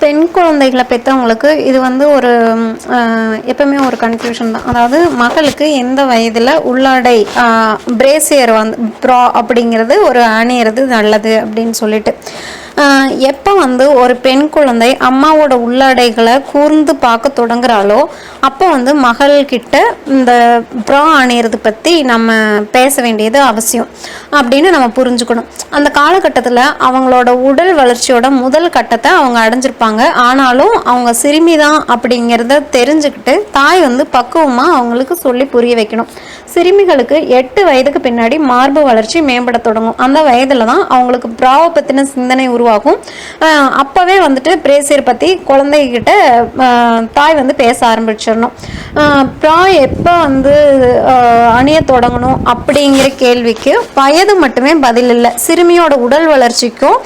பெண் குழந்தைகளை பெற்றவங்களுக்கு இது வந்து ஒரு எப்பவுமே ஒரு கன்ஃபியூஷன் தான். அதாவது மகளுக்கு எந்த வயதில் உள்ளாடை பிரேசியர் வந்து ப்ரா அப்படிங்கிறது ஒரு அணியிறது நல்லது அப்படின்னு சொல்லிட்டு. எப்போ வந்து ஒரு பெண் குழந்தை அம்மாவோட உள்ளாடைகளை கூர்ந்து பார்க்க தொடங்குறாளோ அப்போ வந்து மகள்கிட்ட இந்த ப்ரா அணியறது பற்றி நம்ம பேச வேண்டியது அவசியம் அப்படின்னு நம்ம புரிஞ்சுக்கணும். அந்த காலகட்டத்தில் அவங்களோட உடல் வளர்ச்சியோட முதல் கட்டத்தை அவங்க அடைஞ்சிருப்பாங்க. ஆனாலும் அவங்க சிறுமி தான் அப்படிங்கிறத தெரிஞ்சுக்கிட்டு தாய் வந்து பக்குவமாக அவங்களுக்கு சொல்லி புரிய வைக்கணும். சிறுமிகளுக்கு எட்டு வயதுக்கு பின்னாடி மார்பு வளர்ச்சி மேம்பட தொடங்கும். அந்த வயதில் தான் அவங்களுக்கு ப்ராவை பற்றின சிந்தனை உருவாகும். அப்போவே அப்பவே வந்துட்டு பிரேசியர் பற்றி குழந்தைகிட்ட தாய் வந்து பேச ஆரம்பிச்சிடணும். ப்ரா எப்போ வந்து அணிய தொடங்கணும் அப்படிங்கிற கேள்விக்கு வயது மட்டுமே பதில் இல்லை. சிறுமியோட உடல் வளர்ச்சிக்கும்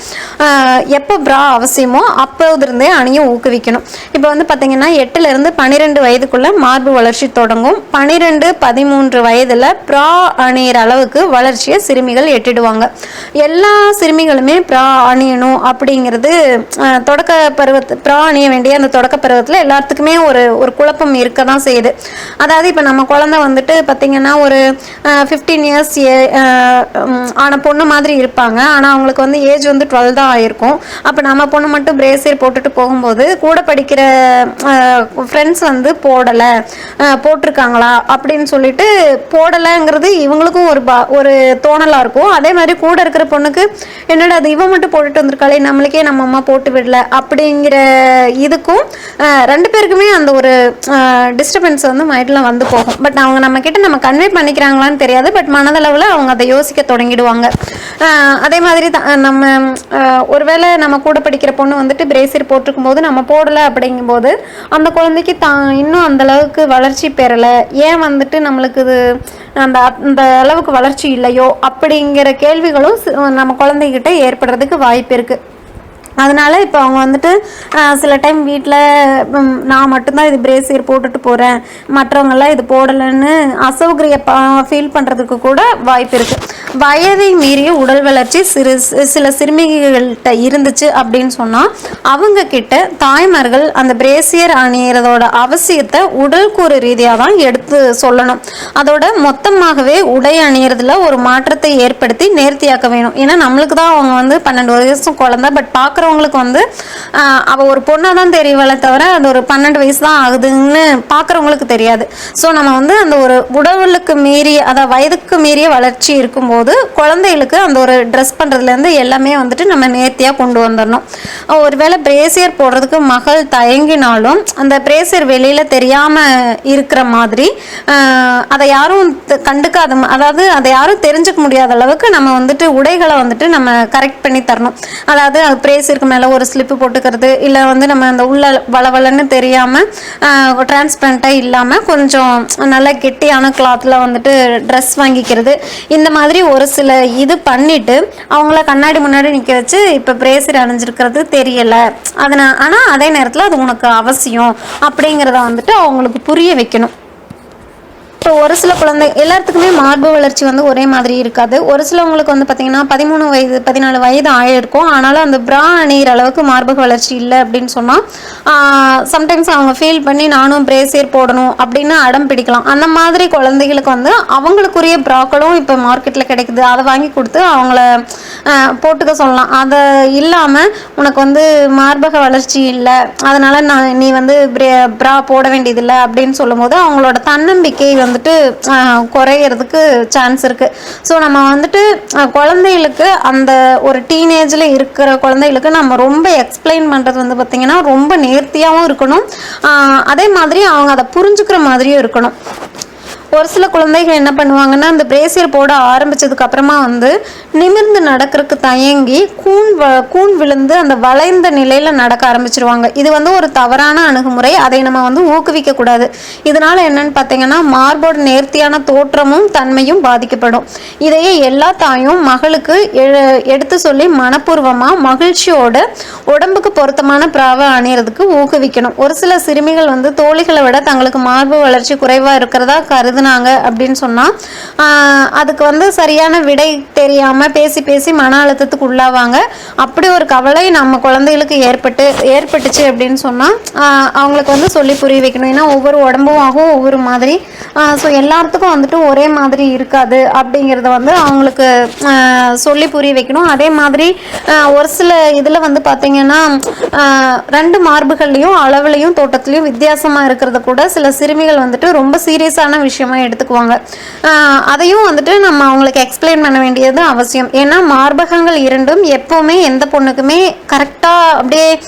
எப்போ ப்ரா அவசியமோ அப்போதிருந்தே அணிய ஊக்குவிக்கணும். இப்போ வந்து பார்த்தீங்கன்னா எட்டுலேருந்து பன்னிரெண்டு வயதுக்குள்ள மார்பு வளர்ச்சி தொடங்கும். பன்னிரெண்டு பதிமூன்று வயதில் ப்ரா அணியிற அளவுக்கு வளர்ச்சியை சிறுமிகள் எட்டிடுவாங்க. எல்லா சிறுமிகளுமே ப்ரா அணியணும் அப்படிங்கிறது தொடக்க பருவத்து பிராணிய வேண்டிய அந்த தொடக்க பருவத்தில் எல்லாத்துக்குமே ஒரு ஒரு குழப்பம் இருக்க தான் செய்யுது. அதாவது இப்போ நம்ம குழந்தை வந்துட்டு பார்த்தீங்கன்னா ஒரு ஃபிஃப்டீன் இயர்ஸ் ஆன பொண்ணு மாதிரி இருப்பாங்க. ஆனால் அவங்களுக்கு வந்து ஏஜ் வந்து டுவெல் தான் ஆயிருக்கும். அப்போ நம்ம பொண்ணு மட்டும் பிரேசியர் போட்டுட்டு போகும்போது கூட படிக்கிற ஃப்ரெண்ட்ஸ் வந்து போடலை போட்டிருக்காங்களா அப்படின்னு சொல்லிட்டு போடலைங்கிறது இவங்களுக்கும் ஒரு பா ஒரு தோணலாக இருக்கும். அதே மாதிரி கூட இருக்கிற பொண்ணுக்கு என்னடா அது இவன் மட்டும் போட்டுட்டு கலை நம்மளுக்கே நம்ம அம்மா போட்டு விடல அப்படிங்கிற இதுக்கும் ரெண்டு பேருக்குமே அந்த ஒரு டிஸ்டர்பன்ஸ் வந்து மைண்டில் வந்து போகும். பட் அவங்க நம்ம கிட்ட நம்ம கன்வே பண்ணிக்கிறாங்களான்னு தெரியாது. பட் மனதளவில் அவங்க அதை யோசிக்க தொடங்கிடுவாங்க. அதே மாதிரி தான் நம்ம ஒருவேளை நம்ம கூட படிக்கிற பொண்ணு வந்துட்டு பிரேசியர் போட்டிருக்கும் போது நம்ம போடலை அப்படிங்கும்போது அந்த குழந்தைக்கு தான் இன்னும் அந்த அளவுக்கு வளர்ச்சி பெறலை. ஏன் வந்துட்டு நம்மளுக்கு இது அந்த அந்த அளவுக்கு வளர்ச்சி இல்லையோ அப்படிங்கிற கேள்விகளும் நம்ம குழந்தைகிட்ட ஏற்படுறதுக்கு வாய்ப்பு இருக்குது அதனால இப்போ அவங்க வந்துட்டு சில டைம் வீட்டில் நான் மட்டும்தான் இது பிரேசியர் போட்டுட்டு போகிறேன் மற்றவங்கெல்லாம் இது போடலைன்னு அசௌகரிய ஃபீல் பண்ணுறதுக்கு கூட வாய்ப்பு இருக்குது வயதை மீறிய உடல் வளர்ச்சி சிறு சில சிறுமிகள்கிட்ட இருந்துச்சு அப்படின்னு சொன்னால் அவங்க கிட்ட தாய்மார்கள் அந்த பிரேசியர் அணியறதோட அவசியத்தை உடல் கூறு ரீதியாக தான் எடுத்து சொல்லணும். அதோட மொத்தமாகவே உடை அணியறதுல ஒரு மாற்றத்தை ஏற்படுத்தி நேர்த்தியாக்க வேணும். ஏன்னா நம்மளுக்கு தான் அவங்க வந்து பன்னெண்டு வயசு குழந்தை பட் பார்க்குறவங்களுக்கு வந்து அவள் அவ ஒரு பொண்ணாக தான் தெரியவளே தவிர அது ஒரு பன்னெண்டு வயசு தான் ஆகுதுன்னு பார்க்குறவங்களுக்கு தெரியாது. ஸோ நம்ம வந்து அந்த ஒரு உடலுக்கு மீறிய அதாவது வயதுக்கு மீறிய வளர்ச்சி இருக்கும்போது குழந்தைகளுக்கு அந்த ஒரு ட்ரெஸ் பண்ணுறதுலேருந்து எல்லாமே வந்துட்டு நம்ம நேர்த்தியாக கொண்டு வந்துடணும் ஒருவேளை பிரேசியர் போடுறதுக்கு மகள் தயங்கினாலும் அந்த பிரேசியர் வெளியில் தெரியாமல் இருக்கிற மாதிரி அதை யாரும் கண்டுக்காத அதாவது அதை யாரும் தெரிஞ்சுக்க முடியாத அளவுக்கு நம்ம வந்துட்டு உடைகளை வந்துட்டு நம்ம கரெக்ட் பண்ணி தரணும். அதாவது பிரேசியர் பிரேசியருக்கு மேலே ஒரு ஸ்லிப்பு போட்டுக்கிறது இல்லை வந்து நம்ம அந்த உள்ள வளவலன்னு தெரியாமல் டிரான்ஸ்பரண்ட்டாக இல்லாமல் கொஞ்சம் நல்ல கெட்டியான கிளாத்தில் வந்துட்டு ட்ரெஸ் வாங்கிக்கிறது. இந்த மாதிரி ஒரு சில இது பண்ணிட்டு அவங்கள கண்ணாடி முன்னாடி நிற்க வச்சு இப்போ பிரேசர் அணிஞ்சிருக்கிறது தெரியலை. அதனால் ஆனால் அதே நேரத்தில் அது உனக்கு அவசியம் அப்படிங்கிறத வந்துட்டு அவங்களுக்கு புரிய வைக்கணும். இப்போ ஒரு சில குழந்தை எல்லாத்துக்குமே மார்பு வளர்ச்சி வந்து ஒரே மாதிரி இருக்காது. ஒரு சிலவங்களுக்கு வந்து பார்த்தீங்கன்னா பதிமூணு வயது பதினாலு வயது ஆயிருக்கும் ஆனாலும் அந்த ப்ரா அணிகிற அளவுக்கு மார்பு வளர்ச்சி இல்லை அப்படின்னு சொன்னால் சம்டைம்ஸ் அவங்க ஃபீல் பண்ணி நானும் பிரேசியர் போடணும் அப்படின்னு அடம் பிடிக்கலாம். அந்த மாதிரி குழந்தைகளுக்கு வந்து அவங்களுக்குரிய ப்ராக்களும் இப்போ மார்க்கெட்டில் கிடைக்குது. அதை வாங்கி கொடுத்து அவங்கள போட்டுக்க சொல்லலாம். அதை இல்லாமல் உனக்கு வந்து மார்பக வளர்ச்சி இல்லை. அதனால் நான் நீ வந்து ப்ரா போட வேண்டியதில்லை அப்படின்னு சொல்லும்போது அவங்களோட தன்னம்பிக்கை வந்துட்டு குறையிறதுக்கு சான்ஸ் இருக்குது ஸோ நம்ம வந்துட்டு குழந்தைகளுக்கு அந்த ஒரு டீனேஜில் இருக்கிற குழந்தைகளுக்கு நம்ம ரொம்ப எக்ஸ்பிளைன் பண்ணுறது வந்து பார்த்திங்கன்னா ரொம்ப நேர்த்தியாகவும் இருக்கணும். அதே மாதிரி அவங்க அதை புரிஞ்சுக்கிற மாதிரியும் இருக்கணும். ஒரு சில குழந்தைகள் என்ன பண்ணுவாங்கன்னா அந்த பிரேசியர் போட ஆரம்பிச்சதுக்கு அப்புறமா வந்து நிமிர்ந்து நடக்கிறதுக்கு தயங்கி கூன் வ- கூன் விழுந்து அந்த வளைந்த நிலையில நடக்க ஆரம்பிச்சிருவாங்க. இது வந்து ஒரு தவறான அணுகுமுறை. அதை நம்ம வந்து ஊக்குவிக்க கூடாது. இதனால என்னன்னு பார்த்தீங்கன்னா மார்போட நேர்த்தியான தோற்றமும் தன்மையும் பாதிக்கப்படும். இதையே எல்லா தாயும் மகளுக்கு எ- எடுத்து சொல்லி மனப்பூர்வமா மகிழ்ச்சியோட உடம்புக்கு பொருத்தமான பிராவை அணியறதுக்கு ஊக்குவிக்கணும். ஒரு சில சிறுமிகள் வந்து தோழிகளை விட தங்களுக்கு மார்பு வளர்ச்சி குறைவா இருக்கிறதா கருது எழுதுனாங்க அப்படின்னு சொன்னால் அதுக்கு வந்து சரியான விடை தெரியாமல் பேசி பேசி மன அழுத்தத்துக்கு உள்ளாவாங்க. அப்படி ஒரு கவலை நம்ம குழந்தைகளுக்கு ஏற்பட்டு ஏற்பட்டுச்சு அப்படின்னு சொன்னால் அவங்களுக்கு வந்து சொல்லி புரிய வைக்கணும். ஏன்னா ஒவ்வொரு உடம்பும் ஆகும் ஒவ்வொரு மாதிரி. ஸோ எல்லாத்துக்கும் வந்துட்டு ஒரே மாதிரி இருக்காது அப்படிங்கிறத வந்து அவங்களுக்கு சொல்லி புரிய வைக்கணும். அதே மாதிரி ஒரு சில இதில் வந்து பார்த்தீங்கன்னா ரெண்டு மார்புகள்லையும் அளவுலையும் தோட்டத்துலையும் வித்தியாசமாக இருக்கிறத கூட சில சிறுமிகள் வந்துட்டு ரொம்ப சீரியஸான விஷயம் எடுத்துக்குவாங்க. அதையும் வந்துட்டு நம்ம அவங்களுக்கு எக்ஸ்பிளைன் பண்ண வேண்டியது அவசியம். ஏன்னா மார்பகங்கள் இரண்டும் எப்போவுமே எந்த பொண்ணுக்குமே கரெக்டாக அப்படியே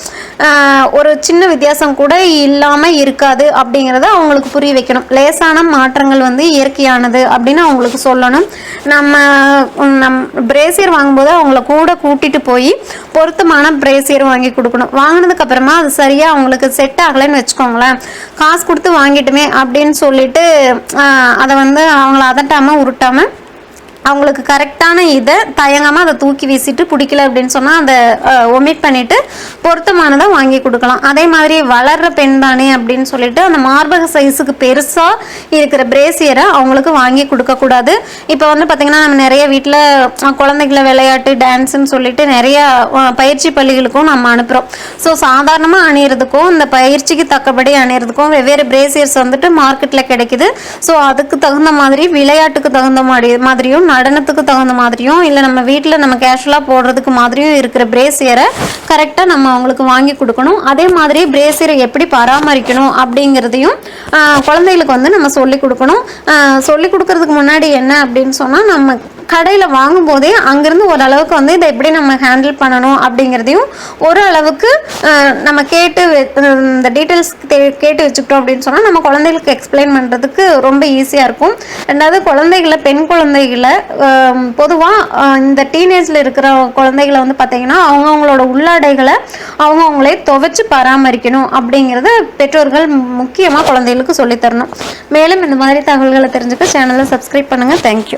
ஒரு சின்ன வித்தியாசம் கூட இல்லாமல் இருக்காது அப்படிங்கிறத அவங்களுக்கு புரிய வைக்கணும். லேசான மாற்றங்கள் வந்து இயற்கையானது அப்படின்னு அவங்களுக்கு சொல்லணும். நம்ம நம் பிரேசியர் வாங்கும்போது அவங்கள கூட கூட்டிட்டு போய் பொருத்தமான பிரேசியர் வாங்கி கொடுக்கணும். வாங்கினதுக்கு அப்புறமா அது சரியா அவங்களுக்கு செட் ஆகலைன்னு வச்சுக்கோங்களேன். காசு கொடுத்து வாங்கிட்டுமே அப்படின்னு சொல்லிட்டு அதை வந்து அவங்கள அதட்டாமல் உருட்டாமல் அவங்களுக்கு கரெக்டான இதை தயங்காமல் அதை தூக்கி வீசிட்டு பிடிக்கல அப்படின்னு சொன்னால் அதை ஒமிட் பண்ணிவிட்டு பொருத்தமானதை வாங்கி கொடுக்கலாம். அதே மாதிரி வளர்ற பெண் தானே அப்படின்னு சொல்லிட்டு அந்த மார்பக சைஸுக்கு பெருசாக இருக்கிற பிரேசியரை அவங்களுக்கு வாங்கி கொடுக்கக்கூடாது இப்போ வந்து பார்த்திங்கன்னா நம்ம நிறைய வீட்டில் குழந்தைங்கள விளையாட்டு டான்ஸுன்னு சொல்லிட்டு நிறைய பயிற்சி பள்ளிகளுக்கும் நம்ம அனுப்புகிறோம் ஸோ சாதாரணமாக அணியிறதுக்கும் இந்த பயிற்சிக்கு தக்கபடி அணியிறதுக்கும் வெவ்வேறு பிரேசியர்ஸ் வந்துட்டு மார்க்கெட்டில் கிடைக்குது. ஸோ அதுக்கு தகுந்த மாதிரி விளையாட்டுக்கு தகுந்த மாதிரி மாதிரியும் நடனத்துக்கு தகுந்த மாதிரியும் இல்லை நம்ம வீட்டில் நம்ம கேஷுவலாக போடுறதுக்கு மாதிரியும் இருக்கிற பிரேசியரை கரெக்டாக நம்ம அவங்களுக்கு வாங்கி கொடுக்கணும். அதே மாதிரி பிரேசியரை எப்படி பராமரிக்கணும் அப்படிங்கிறதையும் குழந்தைகளுக்கு வந்து நம்ம சொல்லிக் கொடுக்கணும். சொல்லிக் கொடுக்கறதுக்கு முன்னாடி என்ன அப்படின்னு சொன்னால் நம்ம கடையில் வாங்கும்போதே அங்கேருந்து ஓரளவுக்கு வந்து இதை எப்படி நம்ம ஹேண்டில் பண்ணணும் அப்படிங்கிறதையும் ஒரு அளவுக்கு நம்ம கேட்டு இந்த டீட்டெயில்ஸ் கேட்டு வச்சுக்கிட்டோம் அப்படின்னு சொன்னால் நம்ம குழந்தைகளுக்கு எக்ஸ்பிளைன் பண்ணுறதுக்கு ரொம்ப ஈஸியாக இருக்கும். ரெண்டாவது குழந்தைகளை பெண் குழந்தைகளை பொதுவாக இந்த டீனேஜில் இருக்கிற குழந்தைகளை வந்து பார்த்திங்கன்னா அவங்கவுங்களோட உள்ளாடைகளை அவங்கவுங்களே துவைச்சு பராமரிக்கணும் அப்படிங்கிறத பெற்றோர்கள் முக்கியமாக குழந்தைகளுக்கு சொல்லித் தரணும் மேலும் இந்த மாதிரி தகவல்களை தெரிஞ்சுக்க சேனலை சப்ஸ்கிரைப் பண்ணுங்கள் தேங்க்யூ